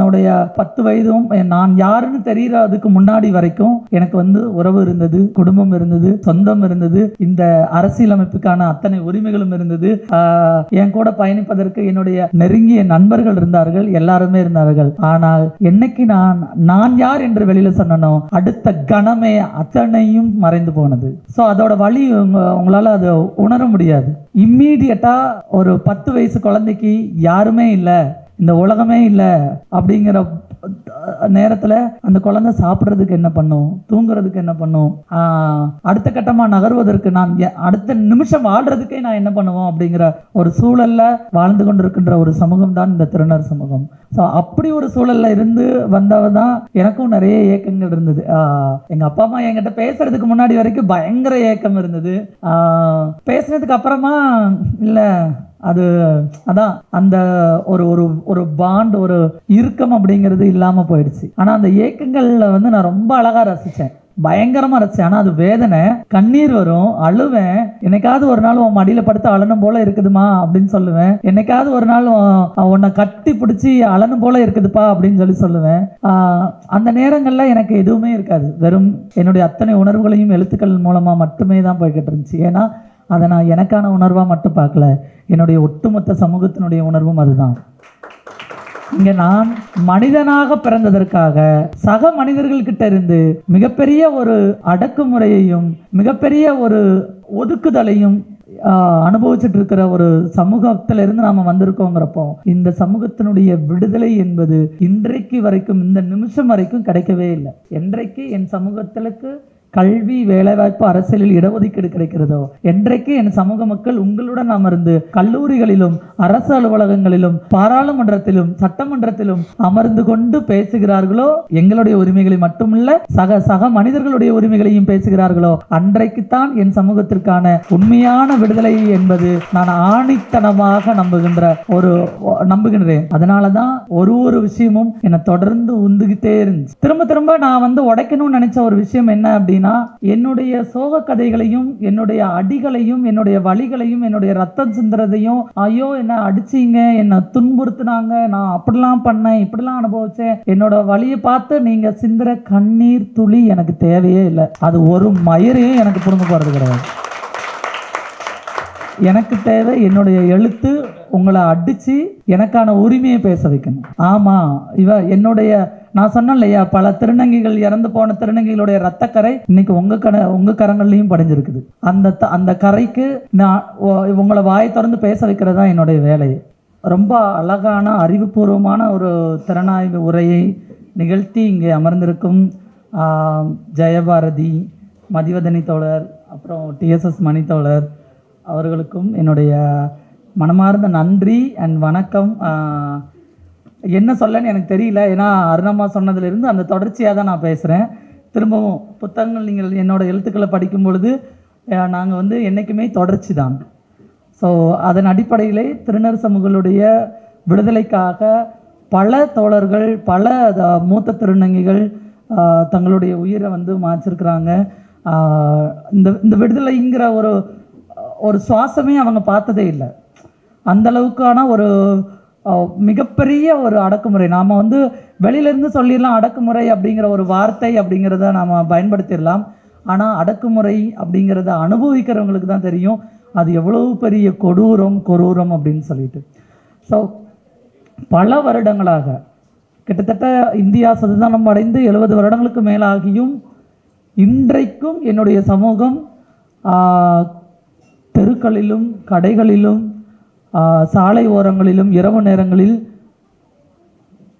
என்னுடைய பத்து வயதும் நான் யாருன்னு தெரியறதுக்கு முன்னாடி வரைக்கும் எனக்கு வந்து உறவு இருந்தது குடும்பம் இருந்தது சொந்தம் இருந்தது இந்த அரசியலமைப்புக்கான அத்தனை உரிமைகளும் இருந்தது. என் கூட பயணிப்பதற்கு என்னுடைய நெருங்கிய நண்பர்கள் இருந்தார்கள் எல்லாருமே இருந்தார்கள். ஆனால் என்னைக்கு நான் நான் யார் என்று வெளியில சொன்னனோ அடுத்த கணமே அத்தனையும் மறைந்து போனது. சோ அதோட வழி உங்களால அதை உணர முடியாது. இம்மீடியட்டா ஒரு பத்து வயசு குழந்தைக்கு யாருமே இல்லை. இந்த உலகமே இல்லை அப்படிங்கிற நேரத்தில் அந்த குழந்தை சாப்பிட்றதுக்கு என்ன பண்ணும்? தூங்குறதுக்கு என்ன பண்ணும்? அடுத்த கட்டமாக நகர்வதற்கு நான் அடுத்த நிமிஷம் வாழ்றதுக்கே நான் என்ன பண்ணுவோம் அப்படிங்கிற ஒரு சூழலில் வாழ்ந்து கொண்டிருக்கின்ற ஒரு சமூகம் தான் இந்த திருநர் சமூகம். ஸோ அப்படி ஒரு சூழலில் இருந்து வந்தவ தான் எனக்கும் நிறைய ஏக்கங்கள் இருந்தது. ஆஹ் அப்பா அம்மா என்கிட்ட பேசுறதுக்கு முன்னாடி வரைக்கும் பயங்கர ஏக்கம் இருந்தது. பேசுனதுக்கு அப்புறமா இல்லை அது அதான் அந்த ஒரு ஒரு ஒரு பாண்ட் ஒரு இறுக்கம் அப்படிங்கிறது இல்லாம போயிடுச்சு. ஆனா அந்த ஏக்கங்கள்ல வந்து நான் ரொம்ப அழகா ரசிச்சேன். பயங்கரமா ரசிச்சேன். ஆனா அது வேதனை. கண்ணீர் வரும். அழுவேன். என்னைக்காவது ஒரு நாள் உன் மடியில படுத்து அழணும் போல இருக்குதுமா அப்படின்னு சொல்லுவேன். என்னைக்காவது ஒரு நாள் உன்னை கட்டி பிடிச்சி அழனும் போல இருக்குதுப்பா அப்படின்னு சொல்லி சொல்லுவேன். ஆஹ் அந்த நேரங்கள்ல எனக்கு எதுவுமே இருக்காது. வெறும் என்னுடைய அத்தனை உணர்வுகளையும் எழுத்துக்கள் மூலமா மட்டுமே தான் போய்கிட்டு இருந்துச்சு. ஏன்னா அதை நான் எனக்கான உணர்வாக மட்டும் பார்க்கல. என்னுடைய ஒட்டுமொத்த சமூகத்தினுடைய உணர்வும் அதுதான். இங்கே நான் மனிதனாக பிறந்ததற்காக சக மனிதர்கள்கிட்ட இருந்து மிகப்பெரிய ஒரு அடக்குமுறையையும் மிகப்பெரிய ஒரு ஒதுக்குதலையும் அனுபவிச்சுட்டு இருக்கிற ஒரு சமூகத்துல இருந்து நாம வந்திருக்கோங்கிறப்போ இந்த சமூகத்தினுடைய விடுதலை என்பது இன்றைக்கு வரைக்கும் இந்த நிமிஷம் வரைக்கும் கிடைக்கவே இல்லை. என்றைக்கு என் சமூகத்திற்கு கல்வி வேலைவாய்ப்பு அரசியலில் இடஒதுக்கீடு கிடைக்கிறதோ? என்றைக்கு என் சமூக மக்கள் உங்களுடன் அமர்ந்து கல்லூரிகளிலும் அரசு அலுவலகங்களிலும் பாராளுமன்றத்திலும் சட்டமன்றத்திலும் அமர்ந்து கொண்டு பேசுகிறார்களோ? எங்களுடைய உரிமைகளை மட்டுமல்ல சக சக மனிதர்களுடைய உரிமைகளையும் பேசுகிறார்களோ? அன்றைக்குத்தான் என் சமூகத்திற்கான உண்மையான விடுதலை என்பது நான் ஆணித்தனமாக நம்புகின்ற ஒரு நம்புகின்றேன். அதனாலதான் ஒரு ஒரு விஷயமும் என்னை தொடர்ந்து உந்துகிட்டே இருந்துச்சு. திரும்ப திரும்ப நான் வந்து உடைக்கணும்னு நினைச்ச ஒரு விஷயம் என்ன அப்படின்னா என்னுடைய சோக கதைகளையும் என்னுடைய அடிகளையும் என்னுடைய வலிகளையும் என்னுடைய ரத்தம் சிந்துறதையும் ஐயோ என்ன அடிச்சீங்க என்ன துன்புறுத்துனாங்க நான் அப்படிலாம் பண்ணேன் இப்படிலாம் அனுபவிச்சேன். என்னோட வழியை பார்த்து நீங்க சிந்துற கண்ணீர் துளி எனக்கு தேவையே இல்லை. அது ஒரு மயிரையும் எனக்கு புரிந்து போறது கிடையாது. எனக்கு தேவை என்னுடைய எழுத்து உங்களை அடிச்சு எனக்கான உரிமையை பேச வைக்கணும். ஆமா இவ என்னுடைய நான் சொன்னேன் இல்லையா பல திருநங்கைகள் இறந்து போன திருநங்கைகளுடைய ரத்தக்கரை இன்னைக்கு உங்க கர உங்க கரங்கள்லையும் படிஞ்சிருக்குது. அந்த த- அந்த கரைக்கு நான் உங்களை வாயை திறந்து பேச வைக்கிறது தான் என்னுடைய வேலை. ரொம்ப அழகான அறிவுபூர்வமான ஒரு திறனாய்வு உரையை நிகழ்த்தி இங்கே அமர்ந்திருக்கும் ஜெயபாரதி மதிவதனி தோழர் அப்புறம் டிஎஸ்எஸ் மணி தோழர் அவர்களுக்கும் என்னுடைய மனமார்ந்த நன்றி அண்ட் வணக்கம். ஆஹ், என்ன சொல்லன்னு எனக்கு தெரியல. ஏன்னா அருணம்மா சொன்னதுலேருந்து அந்த தொடர்ச்சியாக தான் நான் பேசுகிறேன் திரும்பவும் புத்தகங்கள் நீங்கள் என்னோட எழுத்துக்களை படிக்கும் பொழுது நாங்கள் வந்து என்றைக்குமே தொடர்ச்சி தான். ஸோ அதன் அடிப்படையிலே திருநர் சமூகங்களுடைய விடுதலைக்காக பல தோழர்கள் பல மூத்த திருநங்கைகள் தங்களுடைய உயிரை வந்து மாய்ச்சிருக்கிறாங்க இந்த இந்த விடுதலைங்கிற ஒரு ஒரு சுவாசமே அவங்க பார்த்ததே இல்லை. அந்த அளவுக்கான ஒரு மிகப்பெரிய ஒரு அடக்குமுறை. நாம் வந்து வெளியிலேருந்து சொல்லிடலாம் அடக்குமுறை அப்படிங்கிற ஒரு வார்த்தை அப்படிங்கிறத நாம் பயன்படுத்திடலாம். ஆனால் அடக்குமுறை அப்படிங்கிறத அனுபவிக்கிறவங்களுக்கு தான் தெரியும். அது எவ்வளவு பெரிய கொடூரம் கொடூரம் அப்படின்னு சொல்லிட்டு. ஸோ பல வருடங்களாக கிட்டத்தட்ட இந்தியா சதுதானம் அடைந்து எழுபது வருடங்களுக்கு மேலாகியும் இன்றைக்கும் என்னுடைய சமூகம் தெருக்களிலும் கடைகளிலும் சாலை ஓரங்களிலும் இரவு நேரங்களில்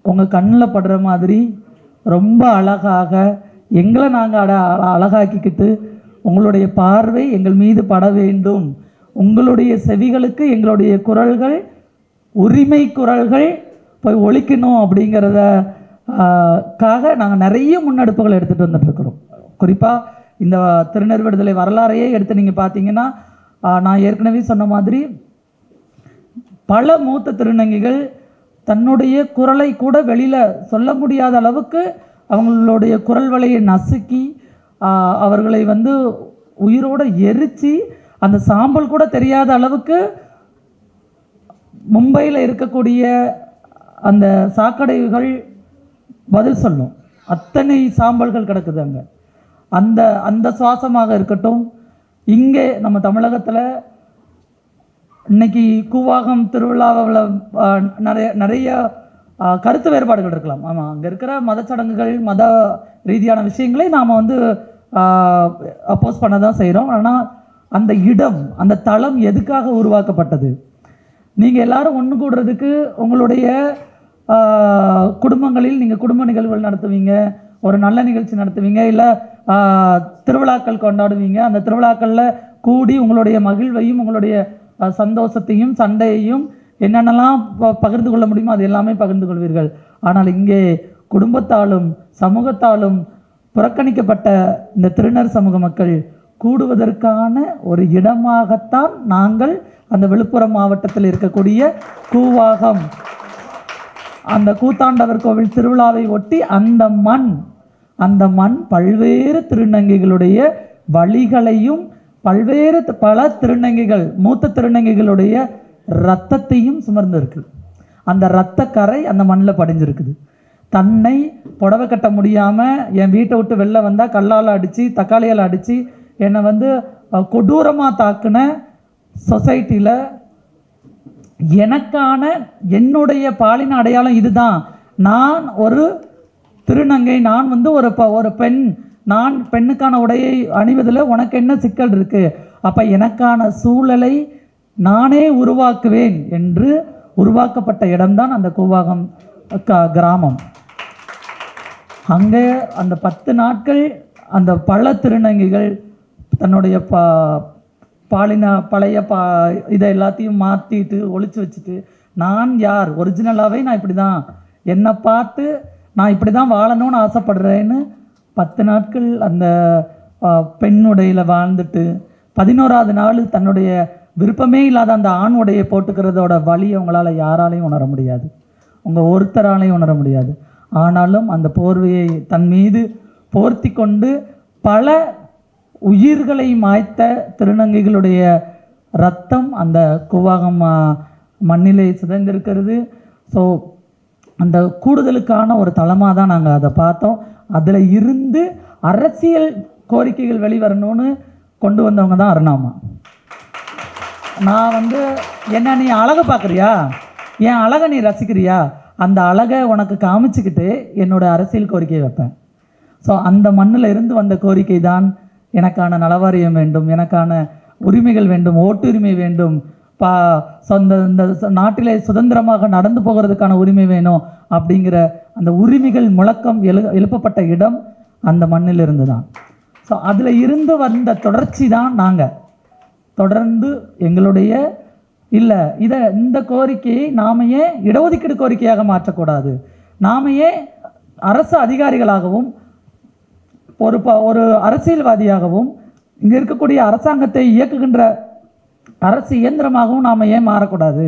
உங்கள் கண்ணில் படுற மாதிரி ரொம்ப அழகாக எங்களை நாங்கள் அட அழகாக்கிக்கிட்டு உங்களுடைய பார்வை எங்கள் மீது பட வேண்டும். உங்களுடைய செவிகளுக்கு எங்களுடைய குரல்கள் உரிமை குரல்கள் போய் ஒழிக்கணும் அப்படிங்கிறத காக நாங்கள் நிறைய முன்னெடுப்புகள் எடுத்துகிட்டு வந்துட்டுருக்குறோம். குறிப்பாக இந்த திருநெல் விடுதலை வரலாறையே எடுத்து நீங்கள் பார்த்தீங்கன்னா நான் ஏற்கனவே சொன்ன மாதிரி பல மூத்த திருநங்கைகள் தன்னுடைய குரலை கூட வெளியில் சொல்ல முடியாத அளவுக்கு அவங்களுடைய குரல் வலையை நசுக்கி அவர்களை வந்து உயிரோடு எரித்து அந்த சாம்பல் கூட தெரியாத அளவுக்கு மும்பையில் இருக்கக்கூடிய அந்த சாக்கடைகள் பதில் சொல்லும். அத்தனை சாம்பல்கள் கிடக்குது அங்கே. அந்த அந்த சுவாசமாக இருக்கட்டும் இங்கே நம்ம தமிழகத்தில் இன்னைக்கு கூவாகம் திருவிழாவில் நிறைய நிறைய கருத்து வேறுபாடுகள் இருக்கலாம். ஆமாம் அங்கே இருக்கிற மதச்சடங்குகள் மத ரீதியான விஷயங்களை நாம் வந்து அப்போஸ் பண்ண தான் செய்கிறோம் ஆனால் அந்த இடம் அந்த தளம் எதுக்காக உருவாக்கப்பட்டது? நீங்கள் எல்லாரும் ஒன்று கூடுறதுக்கு உங்களுடைய குடும்பங்களில் நீங்கள் குடும்ப நிகழ்வுகள் நடத்துவீங்க ஒரு நல்ல நிகழ்ச்சி நடத்துவீங்க இல்லை திருவிழாக்கள் கொண்டாடுவீங்க. அந்த திருவிழாக்களில் கூடி உங்களுடைய மகிழ்வையும் உங்களுடைய சந்தோஷத்தையும் சண்டையையும் என்னென்னலாம் ப- பகிர்ந்து கொள்ள முடியுமோ அது எல்லாமே பகிர்ந்து கொள்வீர்கள். ஆனால் இங்கே குடும்பத்தாலும் சமூகத்தாலும் புறக்கணிக்கப்பட்ட இந்த திருநர் சமூக மக்கள் கூடுவதற்கான ஒரு இடமாகத்தான் நாங்கள் அந்த விழுப்புரம் மாவட்டத்தில் இருக்கக்கூடிய கூவாகம். அந்த கூத்தாண்டவர் கோவில் திருவிழாவை ஒட்டி அந்த மண் அந்த மண் பல்வேறு திருநங்கைகளுடைய வழிகளையும் பல்வேறு பல திருநங்கைகள் மூத்த திருநங்கைகளுடைய ரத்தத்தையும் சுமர்ந்திருக்கு. அந்த இரத்த கரை அந்த மண்ணில் படிஞ்சிருக்குது. தன்னை புடவை கட்ட முடியாமல் என் வீட்டை விட்டு வெளில வந்தால் கல்லால் அடித்து தக்காளியால் அடித்து என்னை வந்து கொடூரமாக தாக்குன சொசைட்டியில் எனக்கான என்னுடைய பாலின அடையாளம் இதுதான். நான் ஒரு திருநங்கை நான் வந்து ஒரு ப- ஒரு பெண் நான் பெண்ணுக்கான உடையை அணிவதில் உனக்கு என்ன சிக்கல் இருக்குது அப்போ எனக்கான சூழலை நானே உருவாக்குவேன் என்று உருவாக்கப்பட்ட இடம்தான் அந்த கூவாகம் கிராமம். அங்கே அந்த பத்து நாட்கள் அந்த பல திருநங்கைகள் தன்னுடைய பா பாலின பழைய பா இதை எல்லாத்தையும் மாற்றிட்டு ஒழிச்சு வச்சுட்டு நான் யார்? ஒரிஜினலாகவே நான் இப்படி தான் என்னை பார்த்து நான் இப்படி தான் வாழணும்னு ஆசைப்படுறேன்னு பத்து நாட்கள் அந்த பெண் உடையில் வாழ்ந்துட்டு பதினோராவது நாள் தன்னுடைய விருப்பமே இல்லாத அந்த ஆண் உடையை போட்டுக்கிறதோட வழி அவங்களால் யாராலையும் உணர முடியாது. உங்கள் ஒருத்தராலையும் உணர முடியாது. ஆனாலும் அந்த போர்வையை தன் மீது போர்த்தி கொண்டு பல உயிர்களை மாய்த்த திருநங்கைகளுடைய ரத்தம் அந்த கூவாகம் மண்ணிலே சிதைந்திருக்கிறது. ஸோ அந்த கூடுதலுக்கான ஒரு தளமாக தான் நாங்கள் அதை பார்த்தோம். அதில் இருந்து அரசியல் கோரிக்கைகள் வெளிவரணும்னு கொண்டு வந்தவங்க தான் அருணாமா. நான் வந்து என்ன நீ அழகை பார்க்குறியா? என் அழகை நீ ரசிக்கிறியா? அந்த அழகை உனக்கு காமிச்சுக்கிட்டு என்னோட அரசியல் கோரிக்கையை வைப்பேன். ஸோ அந்த மண்ணில் இருந்து வந்த கோரிக்கை தான் எனக்கான நலவாரியம் வேண்டும் எனக்கான உரிமைகள் வேண்டும் ஓட்டுரிமை வேண்டும் பா சொந்த இந்த நாட்டிலே சுதந்திரமாக நடந்து போகிறதுக்கான உரிமை வேணும் அப்படிங்கிற அந்த உரிமைகள் முழக்கம் எழு எழுப்பப்பட்ட இடம் அந்த மண்ணில் இருந்து தான் ஸோ அதில் இருந்து வந்த தொடர்ச்சி தான் நாங்கள் தொடர்ந்து எங்களுடைய இல்லை இதை இந்த கோரிக்கையை நாம ஏன் இடஒதுக்கீடு கோரிக்கையாக மாற்றக்கூடாது? நாம ஏன் அரசு அதிகாரிகளாகவும் ஒரு ப ஒரு அரசியல்வாதியாகவும் இங்கே இருக்கக்கூடிய அரசாங்கத்தை இயக்குகின்ற அரசு இயந்திரமாகவும் நாம் ஏன் மாறக்கூடாது?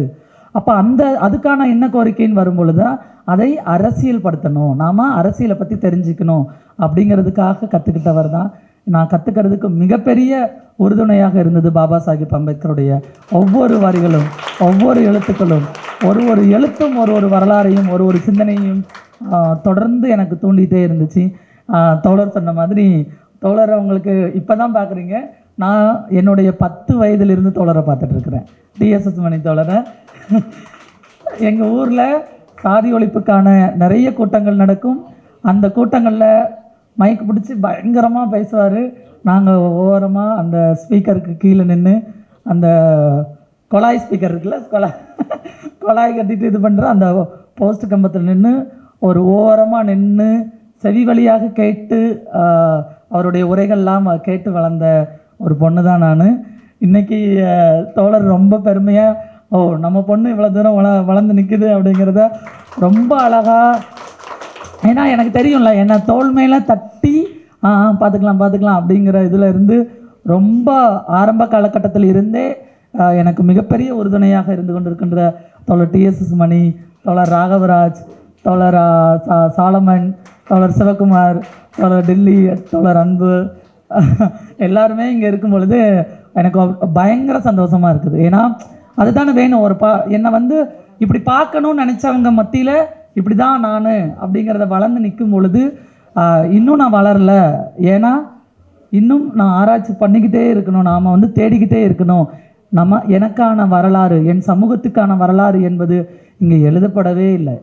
அப்போ அந்த அதுக்கான என்ன கோரிக்கைன்னு வரும்பொழுது அதை அரசியல்படுத்தணும். நாம் அரசியலை பற்றி தெரிஞ்சுக்கணும் அப்படிங்கிறதுக்காக கற்றுக்கிட்டவர் தான். நான் கற்றுக்கிறதுக்கு மிகப்பெரிய உறுதுணையாக இருந்தது பாபா சாஹிப் அம்பேத்கருடைய ஒவ்வொரு வரிகளும் ஒவ்வொரு எழுத்துக்களும் ஒரு ஒரு எழுத்தும் ஒரு ஒரு வரலாறையும் ஒரு ஒரு சிந்தனையும் தொடர்ந்து எனக்கு தூண்டிகிட்டே இருந்துச்சு. தோழர் சொன்ன மாதிரி தோழர் அவங்களுக்கு இப்போ தான் பார்க்குறீங்க நான் என்னுடைய பத்து வயதிலிருந்து தோழரை பார்த்துட்ருக்குறேன். டிஎஸ்எஸ் மணி தோழரை. எங்கள் ஊரில் சாதி ஒழிப்புக்கான நிறைய கூட்டங்கள் நடக்கும். அந்த கூட்டங்களில் மைக் பிடிச்சி பயங்கரமாக பேசுவார். நாங்கள் ஓரமாக அந்த ஸ்பீக்கருக்கு கீழே நின்று அந்த கொழாய் ஸ்பீக்கர் இருக்குல்ல கொழாய் கொழாய் கட்டிட்டு இது பண்ணுற அந்த போஸ்ட் கம்பத்தில் நின்று ஒரு ஓரமாக நின்று செவி வழியாக கேட்டு அவருடைய உரைகள்லாம் கேட்டு வளர்ந்த ஒரு பொண்ணு தான் நான். இன்றைக்கி தோழர் ரொம்ப பெருமையாக ஓ நம்ம பொண்ணு இவ்வளோ தூரம் வள வளர்ந்து நிற்குது அப்படிங்கிறத ரொம்ப அழகாக ஏன்னா எனக்கு தெரியும்ல என்னை தோல்மையில் தட்டி ஆ பார்த்துக்கலாம் பார்த்துக்கலாம் அப்படிங்கிற இதில் இருந்து ரொம்ப ஆரம்ப காலகட்டத்தில் இருந்தே எனக்கு மிகப்பெரிய உறுதுணையாக இருந்து கொண்டிருக்கின்ற தோழர் டிஎஸ்எஸ் மணி தோழர் ராகவராஜ் தோழர் சா சாலமன் தோழர் சிவகுமார் தோழர் டெல்லி தோழர் அன்பு எல்லாருமே இங்கே இருக்கும் பொழுது எனக்கு பயங்கர சந்தோஷமாக இருக்குது. ஏன்னா அதுதானே வேணும். ஒரு பா என்னை வந்து இப்படி பார்க்கணும்னு நினச்சவங்க மத்தியில் இப்படி தான் நான் அப்படிங்கிறத வளர்ந்து நிற்கும் பொழுது இன்னும் நான் வளரல. ஏன்னா இன்னும் நான் ஆராய்ச்சி பண்ணிக்கிட்டே இருக்கணும். நாம் வந்து தேடிக்கிட்டே இருக்கணும். நம்ம எனக்கான வரலாறு என் சமூகத்துக்கான வரலாறு என்பது இங்கே எழுதப்படவே இல்லை.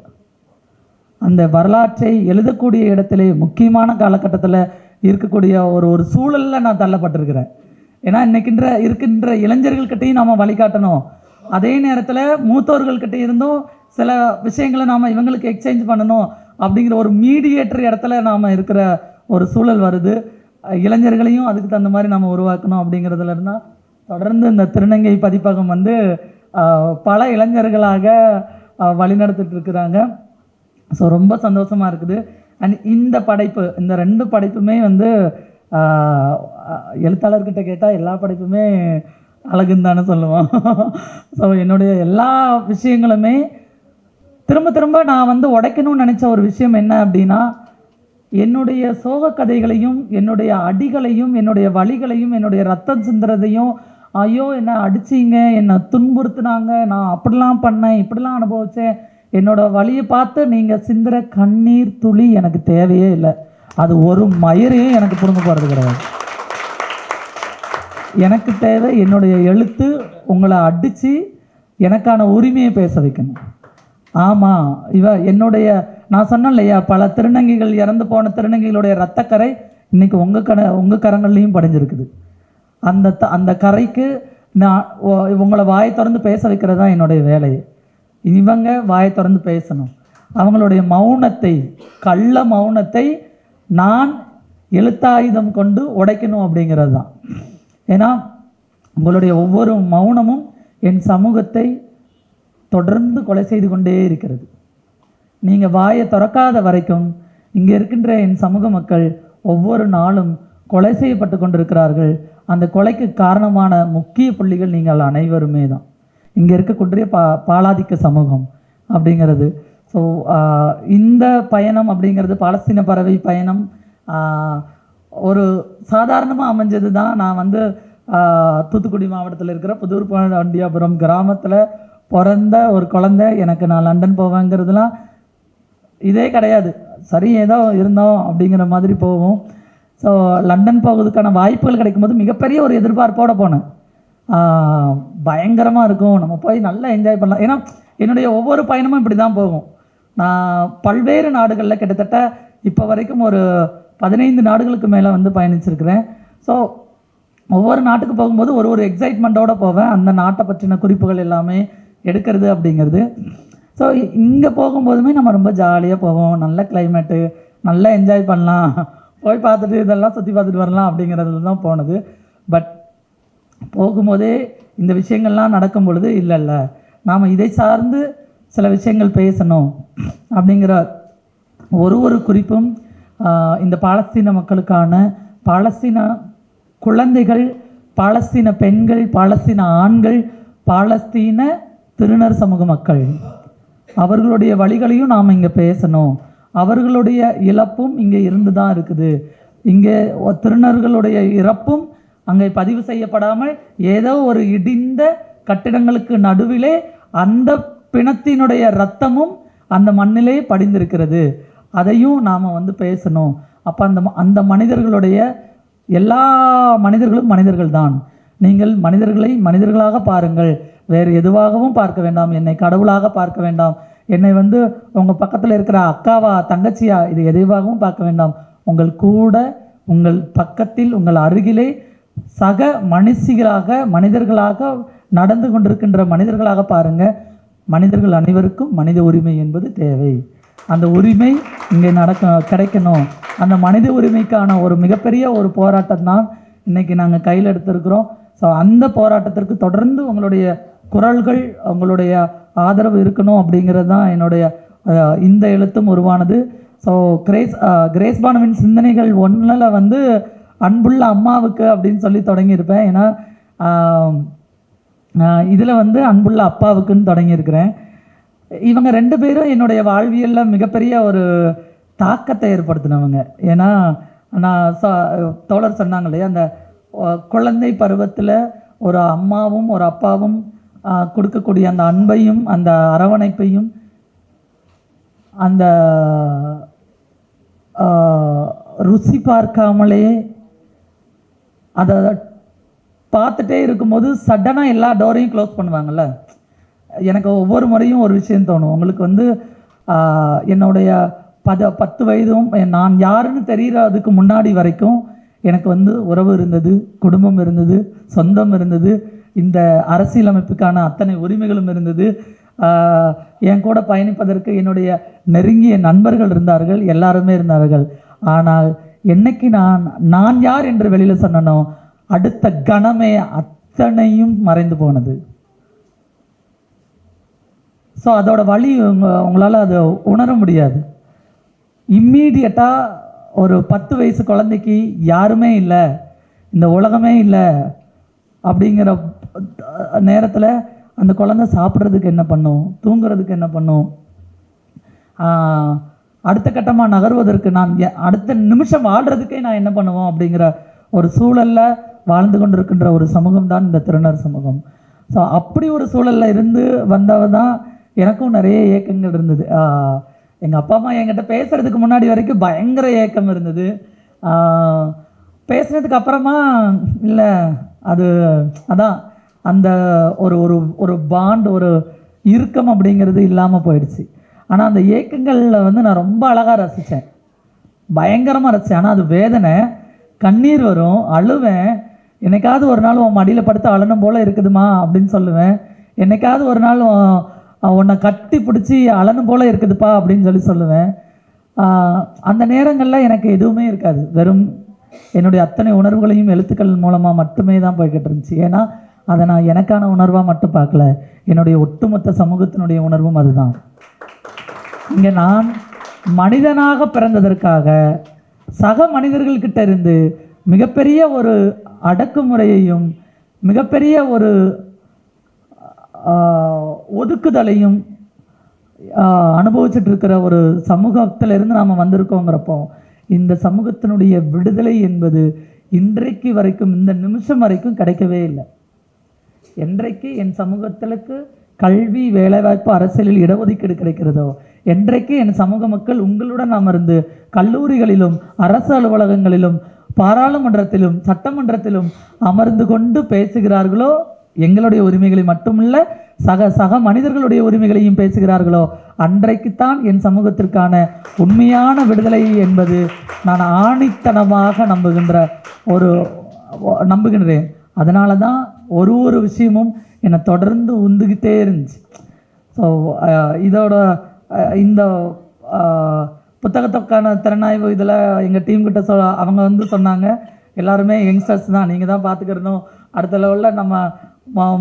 அந்த வரலாற்றை எழுதக்கூடிய இடத்துல முக்கியமான காலகட்டத்தில் இருக்கக்கூடிய ஒரு ஒரு சூழலில் நான் தள்ளப்பட்டிருக்கிறேன். ஏன்னா இன்னைக்கின்ற இருக்கின்ற இளைஞர்கள்கிட்டையும் நாம் வழிகாட்டணும். அதே நேரத்தில் மூத்தவர்கள்கிட்ட இருந்தும் சில விஷயங்களை நாம் இவங்களுக்கு எக்ஸ்சேஞ்ச் பண்ணணும் அப்படிங்கிற ஒரு மீடியேட்டர் இடத்துல நாம் இருக்கிற ஒரு சூழல் வருது. இளைஞர்களையும் அதுக்கு தகுந்த மாதிரி நம்ம உருவாக்கணும் அப்படிங்கிறதுல இருந்தால் தொடர்ந்து இந்த திருநங்கை பதிப்பகம் வந்து பல இளைஞர்களாக வழிநடத்திட்டு இருக்கிறாங்க. ஸோ ரொம்ப சந்தோஷமாக இருக்குது. அண்ட் இந்த படைப்பு இந்த ரெண்டு படைப்புமே வந்து எழுத்தாளர்கிட்ட கேட்டால் எல்லா படைப்புமே அழகுன்னு தானே சொல்லுவோம். ஸோ என்னுடைய எல்லா விஷயங்களுமே திரும்ப திரும்ப நான் வந்து உடைக்கணும்னு நினச்ச ஒரு விஷயம் என்ன அப்படின்னா என்னுடைய சோக கதைகளையும் என்னுடைய அடிகளையும் என்னுடைய வழிகளையும் என்னுடைய ரத்தம் சிந்துறதையும் ஐயோ என்னை அடிச்சீங்க என்னை துன்புறுத்துனாங்க நான் அப்படிலாம் பண்ணேன் இப்படிலாம் அனுபவிச்சேன் என்னோட வழியை பார்த்து நீங்கள் சிந்துற கண்ணீர் துளி எனக்கு தேவையே இல்லை. அது ஒரு மயிரையும் எனக்கு புரிந்து போகிறது கிடையாது. எனக்கு தேவை என்னுடைய எழுத்து உங்களை அடித்து எனக்கான உரிமையை பேச வைக்கணும். ஆமாம் இவ என்னுடைய நான் சொன்னேன் இல்லையா பல திருநங்கைகள் இறந்து போன திருநங்கைகளுடைய ரத்தக்கரை இன்றைக்கி உங்கள் கர உங்கள் கரங்கள்லையும் படிஞ்சிருக்குது. அந்த த அந்த கரைக்கு நான் உங்களை வாயை திறந்து பேச வைக்கிறது தான் என்னுடைய வேலையை. இவங்க வாயை திறந்து பேசணும். அவங்களுடைய மௌனத்தை கள்ள மௌனத்தை நான் எழுத்தாயுதம் கொண்டு உடைக்கணும் அப்படிங்கிறது தான். ஏன்னா உங்களுடைய ஒவ்வொரு மௌனமும் என் சமூகத்தை தொடர்ந்து கொலை செய்து கொண்டே இருக்கிறது. நீங்கள் வாயை திறக்காத வரைக்கும் இங்கே இருக்கின்ற என் சமூக மக்கள் ஒவ்வொரு நாளும் கொலை செய்யப்பட்டு கொண்டிருக்கிறார்கள். அந்த கொலைக்கு காரணமான முக்கிய புள்ளிகள் நீங்கள் அனைவருமே தான். இங்கே இருக்கக்கூடிய பா பாலாதிக்க சமூகம் அப்படிங்கிறது. ஸோ இந்த பயணம் அப்படிங்கிறது பாலஸ்தீன பறவை பயணம் ஒரு சாதாரணமாக அமைஞ்சது தான் நான் வந்து தூத்துக்குடி மாவட்டத்தில் இருக்கிற புதூர் பாண்டியாபுரம் கிராமத்தில் பிறந்த ஒரு குழந்தை. எனக்கு நான் லண்டன் போவேங்கிறதுலாம் இதே கிடையாது. சரி ஏதோ இருந்தோம் அப்படிங்கிற மாதிரி போவோம் ஸோ லண்டன் போகிறதுக்கான வாய்ப்புகள் கிடைக்கும்போது மிகப்பெரிய ஒரு எதிர்பார்ப்போட போனேன். பயங்கரமாக இருக்கும். நம்ம போய் நல்லா என்ஜாய் பண்ணலாம். ஏன்னா என்னுடைய ஒவ்வொரு பயணமும் இப்படி தான் போகும். நான் பல்வேறு நாடுகளில் கிட்டத்தட்ட இப்போ வரைக்கும் ஒரு பதினைந்து நாடுகளுக்கு மேலே வந்து பயணிச்சிருக்கிறேன். ஸோ ஒவ்வொரு நாட்டுக்கு போகும்போது ஒரு ஒரு எக்ஸைட்மெண்ட்டோட போவேன். அந்த நாட்டை பற்றின குறிப்புகள் எல்லாமே எடுக்கிறது அப்படிங்கிறது. ஸோ இங்கே போகும்போதுமே நம்ம ரொம்ப ஜாலியாக போவோம். நல்ல கிளைமேட்டு நல்லா என்ஜாய் பண்ணலாம். போய் பார்த்துட்டு இதெல்லாம் சுற்றி பார்த்துட்டு வரலாம் அப்படிங்கிறதுல தான் போனது. பட் போகும்போதே இந்த விஷயங்கள்லாம் நடக்கும் பொழுது இல்லை இல்லை நாம் இதை சார்ந்து சில விஷயங்கள் பேசணும் அப்படிங்கிற ஒரு ஒரு குறிப்பும் இந்த பாலஸ்தீன மக்களுக்கான பாலஸ்தீன குழந்தைகள் பாலஸ்தீன பெண்கள் பாலஸ்தீன ஆண்கள் பாலஸ்தீன திருநர் சமூக மக்கள். அவர்களுடைய வழிகளையும் நாம் இங்கே பேசணும். அவர்களுடைய இழப்பும் இங்கே இருந்து தான் இருக்குது. இங்கே திருநர்களுடைய இறப்பும் அங்கே பதிவு செய்யப்படாமல் ஏதோ ஒரு இடிந்த கட்டிடங்களுக்கு நடுவிலே அந்த பிணத்தினுடைய இரத்தமும் அந்த மண்ணிலே படிந்திருக்கிறது. அதையும் நாம் வந்து பேசணும். அப்போ அந்த ம- அந்த மனிதர்களுடைய எல்லா மனிதர்களும் மனிதர்கள் தான் நீங்கள் மனிதர்களை மனிதர்களாக பாருங்கள். வேறு எதுவாகவும் பார்க்க வேண்டாம். என்னை கடவுளாக பார்க்க வேண்டாம். என்னை வந்து உங்கள் பக்கத்தில் இருக்கிற அக்காவா தங்கச்சியா இது எதுவாகவும் பார்க்க வேண்டாம். உங்கள் கூட உங்கள் பக்கத்தில் உங்கள் அருகிலே சக மனுஷிகளாக மனிதர்களாக நடந்து கொண்டிருக்கின்ற மனிதர்களாக பாருங்க. மனிதர்கள் அனைவருக்கும் மனித உரிமை என்பது தேவை. அந்த உரிமை இங்கே நடக்க கிடைக்கணும். அந்த மனித உரிமைக்கான ஒரு மிகப்பெரிய ஒரு போராட்டம் தான் இன்றைக்கி நாங்கள் கையில் எடுத்திருக்கிறோம். ஸோ அந்த போராட்டத்திற்கு தொடர்ந்து உங்களுடைய குரல்கள் உங்களுடைய ஆதரவு இருக்கணும் அப்படிங்கிறது தான் என்னுடைய இந்த எழுத்தும் உருவானது. ஸோ கிரேஸ் கிரேஸ்பானவின் கிரேஸ் பானுவின் சிந்தனைகள் ஒன்றில் வந்து அன்புள்ள அம்மாவுக்கு அப்படின்னு சொல்லி தொடங்கியிருப்பேன். ஏன்னா இதில் வந்து அன்புள்ள அப்பாவுக்குன்னு தொடங்கியிருக்கிறேன். இவங்க ரெண்டு பேரும் என்னுடைய வாழ்வியலில் மிகப்பெரிய ஒரு தாக்கத்தை ஏற்படுத்தினவங்க. ஏன்னா நான் ச- தோழர் சொன்னாங்க இல்லையா அந்த குழந்தை பருவத்தில் ஒரு அம்மாவும் ஒரு அப்பாவும் கொடுக்கக்கூடிய அந்த அன்பையும் அந்த அரவணைப்பையும் அந்த ருசி பார்க்காமலே அதை பார்த்துட்டே இருக்கும்போது சடனாக எல்லா டோரையும் க்ளோஸ் பண்ணுவாங்கள்ல எனக்கு ஒவ்வொரு முறையும் ஒரு விஷயம் தோணும். உங்களுக்கு வந்து என்னுடைய பத பத்து வயதும் நான் யாருன்னு தெரியறதுக்கு முன்னாடி வரைக்கும் எனக்கு வந்து உறவு இருந்தது குடும்பம் இருந்தது சொந்தம் இருந்தது இந்த அரசியலமைப்புக்கான அத்தனை உரிமைகளும் இருந்தது. என் கூட பயணிப்பதற்கு என்னுடைய நெருங்கிய நண்பர்கள் இருந்தார்கள் எல்லாருமே இருந்தார்கள். ஆனால் என்னைக்கு நான் நான் யார் என்று வெளியில் சொன்னனோ அடுத்த கணமே அத்தனையும் மறைந்து போனது. ஸோ அதோட வழி உங்க உங்களால் அதை உணர முடியாது. இம்மீடியட்டாக ஒரு பத்து வயசு குழந்தைக்கு யாருமே இல்லை இந்த உலகமே இல்லை அப்படிங்கிற நேரத்தில் அந்த குழந்தை சாப்பிட்றதுக்கு என்ன பண்ணும்? தூங்குறதுக்கு என்ன பண்ணும்? அடுத்த கட்டமாக நகர்வதற்கு நான் அடுத்த நிமிஷம் வாழ்கிறதுக்கே நான் என்ன பண்ணுவோம் அப்படிங்கிற ஒரு சூழலில் வாழ்ந்து கொண்டிருக்கின்ற ஒரு சமூகம் தான் இந்த திருநர் சமூகம். ஸோ அப்படி ஒரு சூழலில் இருந்து வந்தவ தான் எனக்கும் நிறைய ஏக்கங்கள் இருந்தது. எங்கள் அப்பா அம்மா என்கிட்ட பேசுகிறதுக்கு முன்னாடி வரைக்கும் பயங்கர ஏக்கம் இருந்தது. பேசுனதுக்கு அப்புறமா இல்லை அது அதான் அந்த ஒரு ஒரு ஒரு பாண்ட் ஒரு இறுக்கம் அப்படிங்கிறது இல்லாமல் போயிடுச்சு. ஆனால் அந்த ஏக்கங்களில் வந்து நான் ரொம்ப அழகாக ரசித்தேன் பயங்கரமாக ரசித்தேன் ஆனால் அது வேதனை. கண்ணீர் வரும். அழுவேன். என்னைக்காவது ஒரு நாள் உன் மடியில் படுத்து அழணும் போல் இருக்குதுமா அப்படின்னு சொல்லுவேன். என்னைக்காவது ஒரு நாள் உன்னை கட்டி பிடிச்சி அழணும் போல் இருக்குதுப்பா அப்படின்னு சொல்லி சொல்லுவேன். அந்த நேரங்களில் எனக்கு எதுவுமே இருக்காது. வெறும் என்னுடைய அத்தனை உணர்வுகளையும் எழுத்துக்கள் மூலமாக மட்டுமே தான் போய்கிட்டு இருந்துச்சு. ஏன்னா அதை நான் எனக்கான உணர்வாக மட்டும் பார்க்கல. என்னுடைய ஒட்டுமொத்த சமூகத்தினுடைய உணர்வும் அதுதான். இங்கே நான் மனிதனாக பிறந்ததற்காக சக மனிதர்கள்கிட்ட இருந்து மிகப்பெரிய ஒரு அடக்குமுறையையும் மிகப்பெரிய ஒரு ஒதுக்குதலையும் அனுபவிச்சுட்டு இருக்கிற ஒரு சமூகத்திலிருந்து நாம் வந்திருக்கோங்கிறப்போ இந்த சமூகத்தினுடைய விடுதலை என்பது இன்றைக்கு வரைக்கும் இந்த நிமிஷம் வரைக்கும் கிடைக்கவே இல்லை. என்றைக்கு என் சமூகத்திற்கு கல்வி வேலைவாய்ப்பு அரசியலில் இடஒதுக்கீடு கிடைக்கிறதோ? என்றைக்கு என் சமூக மக்கள் உங்களுடன் அமர்ந்து கல்லூரிகளிலும் அரசு அலுவலகங்களிலும் பாராளுமன்றத்திலும் சட்டமன்றத்திலும் அமர்ந்து கொண்டு பேசுகிறார்களோ? எங்களுடைய உரிமைகளை மட்டுமல்ல சக சக மனிதர்களுடைய உரிமைகளையும் பேசுகிறார்களோ? அன்றைக்குத்தான் என் சமூகத்திற்கான உண்மையான விடுதலை என்பது நான் ஆணித்தனமாக நம்புகின்ற ஒரு நம்புகின்றேன். அதனால தான் ஒரு ஒரு விஷயமும் என்னை தொடர்ந்து உந்துக்கிட்டே இருந்துச்சு. ஸோ இதோட இந்த புத்தகத்துக்கான திறனாய்வு இதில் எங்கள் டீம் கிட்ட சொ அவங்க வந்து சொன்னாங்க எல்லாருமே யங்ஸ்டர்ஸ் தான் நீங்கள் தான் பார்த்துக்கிறணும். அடுத்த லெவலில் நம்ம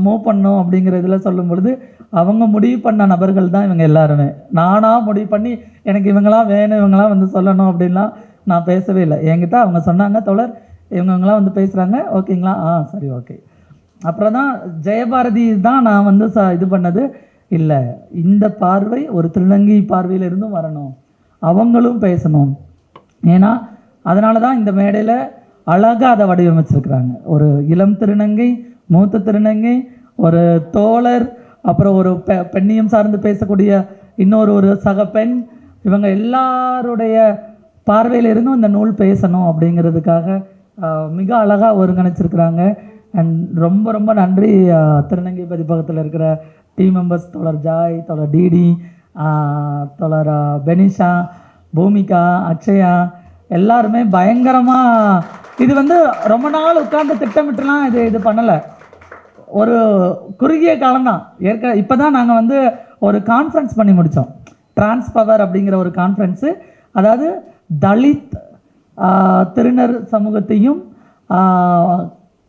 மூவ் பண்ணோம் அப்படிங்கிற இதில் சொல்லும் பொழுது அவங்க முடிவு பண்ண நபர்கள் தான் இவங்க எல்லாருமே. நானாக முடிவு பண்ணி எனக்கு இவங்களாம் வேணும் இவங்களாம் வந்து சொல்லணும் அப்படின்லாம் நான் பேசவே இல்லை. என்கிட்ட அவங்க சொன்னாங்க தோழர் இவங்கவங்களாம் வந்து பேசுகிறாங்க ஓகேங்களா? ஆ சரி ஓகே. அப்புறம் தான் ஜெயபாரதி தான் நான் வந்து ச இது பண்ணது. இல்லை இந்த பார்வை ஒரு திருநங்கை பார்வையிலிருந்தும் வரணும். அவங்களும் பேசணும். ஏன்னா அதனால தான் இந்த மேடையில் அழகாக அதை வடிவமைச்சிருக்கிறாங்க. ஒரு இளம் திருநங்கை மூத்த திருநங்கை ஒரு தோழர் அப்புறம் ஒரு பெ பெண்ணியம் சார்ந்து பேசக்கூடிய இன்னொரு ஒரு சக பெண் இவங்க எல்லாருடைய பார்வையிலிருந்தும் இந்த நூல் பேசணும் அப்படிங்கிறதுக்காக மிக அழகாக ஒருங்கிணைச்சிருக்கிறாங்க. அண்ட் ரொம்ப ரொம்ப நன்றி திருநங்கை பதிப்பகத்தில் இருக்கிற டீம் மெம்பர்ஸ் தொடர் ஜாய் தொடர் டிடி தொடர் பெனிஷா பூமிகா அக்ஷயா எல்லாருமே பயங்கரமாக இது வந்து ரொம்ப நாள் உட்கார்ந்து திட்டமிட்டுலாம் இது இது பண்ணலை. ஒரு குறுகிய காலம்தான். ஏற்க இப்போ தான் நாங்கள் வந்து ஒரு கான்ஃபரன்ஸ் பண்ணி முடித்தோம் டிரான்ஸ்பவர் அப்படிங்கிற ஒரு கான்ஃபரன்ஸு அதாவது தலித் திருநர் சமூகத்தையும்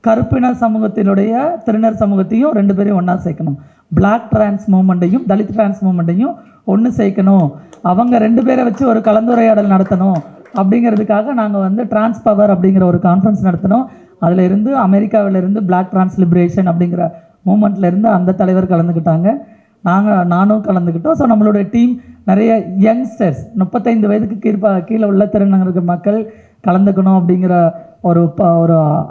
கருப்பினர் கருப்பின சமூகத்தினுடைய திருநர் சமூகத்தையும் ரெண்டு பேரையும் ஒன்றா சேர்க்கணும். பிளாக் டிரான்ஸ் மூமெண்ட்டையும் தலித் டிரான்ஸ் மூமெண்ட்டையும் ஒன்று சேர்க்கணும். அவங்க ரெண்டு பேரை வச்சு ஒரு கலந்துரையாடல் நடத்தணும். அப்படிங்கிறதுக்காக நாங்கள் வந்து டிரான்ஸ் பவர் அப்படிங்கிற ஒரு கான்ஃபரன்ஸ் நடத்தினோம். அதில் இருந்து அமெரிக்காவிலேருந்து பிளாக் டிரான்ஸ் லிபரேஷன் அப்படிங்கிற மூமெண்ட்லேருந்து அந்த தலைவர் கலந்துக்கிட்டாங்க நாங்கள் நானும் கலந்துக்கிட்டோம் ஸோ நம்மளுடைய டீம் நிறைய யங்ஸ்டர்ஸ் முப்பத்தைந்து வயதுக்கு கீழ்ப்பா கீழே உள்ள திருநங்கருக்கு மக்கள் கலந்துக்கணும் அப்படிங்கிற ஒரு ப- ஒரு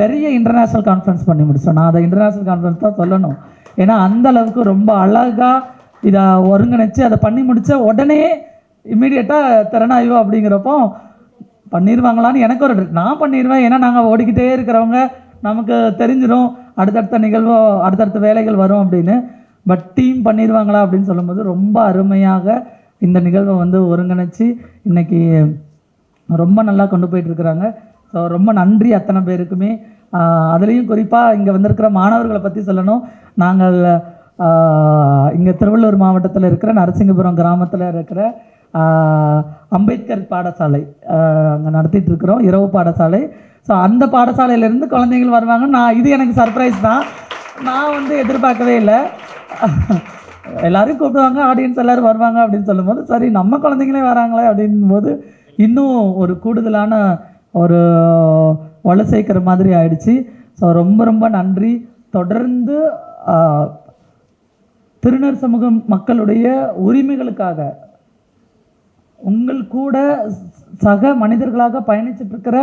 பெரிய இன்டர்நேஷ்னல் கான்ஃபரன்ஸ் பண்ணி முடிச்சோம். நான் அதை இன்டர்நேஷ்னல் கான்ஃபரன்ஸ் தான் சொல்லணும். ஏன்னா அந்த அளவுக்கு ரொம்ப அழகாக இதை ஒருங்கிணைச்சு அதை பண்ணி முடித்த உடனே இம்மிடியட்டாக திறனாய்வு அப்படிங்கிறப்போ பண்ணிடுவாங்களான்னு எனக்கு ஒரு நான் பண்ணிடுவேன் ஏன்னா நாங்கள் ஓடிக்கிட்டே இருக்கிறவங்க நமக்கு தெரிஞ்சிடும் அடுத்தடுத்த நிகழ்வோ அடுத்தடுத்த வேலைகள் வரும் அப்படின்னு. பட் டீம் பண்ணிடுவாங்களா அப்படின்னு சொல்லும்போது ரொம்ப அருமையாக இந்த நிகழ்வை வந்து ஒருங்கிணைச்சு இன்றைக்கி ரொம்ப நல்லா கொண்டு போயிட்டுருக்குறாங்க ஸோ ரொம்ப நன்றி அத்தனை பேருக்குமே. அதுலேயும் குறிப்பாக இங்கே வந்திருக்கிற மாணவர்களை பற்றி சொல்லணும். நாங்கள் இங்கே திருவள்ளூர் மாவட்டத்தில் இருக்கிற நரசிங்கபுரம் கிராமத்தில் இருக்கிற அம்பேத்கர் பாடசாலை அங்கே நடத்திட்டுருக்குறோம் இரவு பாடசாலை. ஸோ அந்த பாடசாலையிலேருந்து குழந்தைகள் வருவாங்க நான் இது எனக்கு சர்ப்ரைஸ் தான். நான் வந்து எதிர்பார்க்கவே இல்லை. எல்லோரும் கூப்பிடுவாங்க ஆடியன்ஸ் எல்லோரும் வருவாங்க அப்படின்னு சொல்லும்போது சரி நம்ம குழந்தைங்களே வராங்களே அப்படின் போது இன்னும் ஒரு கூடுதலான ஒரு ஒலை சேர்க்கிற மாதிரி ஆயிடுச்சு. ஸோ ரொம்ப ரொம்ப நன்றி. தொடர்ந்து திருநர் சமூகம் மக்களுடைய உரிமைகளுக்காக உங்கள் கூட சக மனிதர்களாக பயணிச்சுட்டு இருக்கிற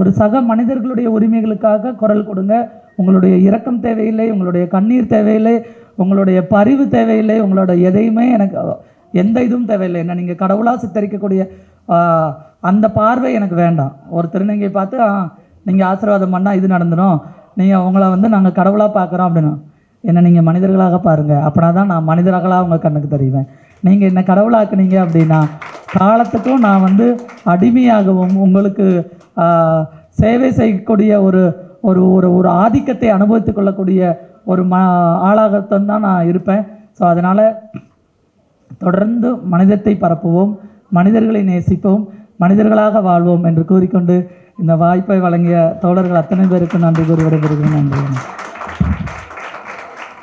ஒரு சக மனிதர்களுடைய உரிமைகளுக்காக குரல் கொடுங்க. உங்களுடைய இரக்கம் தேவையில்லை உங்களுடைய கண்ணீர் தேவையில்லை உங்களுடைய பரிவு தேவையில்லை உங்களோட எதையுமே எனக்கு எந்த இதுவும் தேவையில்லை. என்ன நீங்கள் கடவுளாக சித்தரிக்கக்கூடிய அந்த பார்வை எனக்கு வேண்டாம். ஒரு திருநங்கை பார்த்து நீங்கள் ஆசீர்வாதம் பண்ணால் இது நடந்துடும் நீங்கள் உங்களை வந்து நாங்கள் கடவுளாக பார்க்குறோம் அப்படின்னு என்னை நீங்கள் மனிதர்களாக பாருங்கள் அப்படின்னா தான் நான் மனிதர்களாக உங்கள் கண்ணுக்கு தெரிவேன். நீங்கள் என்ன கடவுளாக்குனீங்க அப்படின்னா காலத்துக்கும் நான் வந்து அடிமையாகவும் உங்களுக்கு சேவை செய்யக்கூடிய ஒரு ஒரு ஒரு ஒரு ஆதிக்கத்தை அனுபவித்து கொள்ளக்கூடிய ஒரு ம ஆளாகத்தான் தான் நான் இருப்பேன். ஸோ அதனால் தொடர்ந்து மனிதத்தை பரப்புவோம். மனிதர்களை நேசிப்போம் மனிதர்களாக வாழ்வோம் என்று கூறிக்கொண்டு இந்த வாய்ப்பை வழங்கிய தோழர்கள் அத்தனை பேருக்கும் நன்றி கூறி விடைபெறுகிறேன். நன்றி.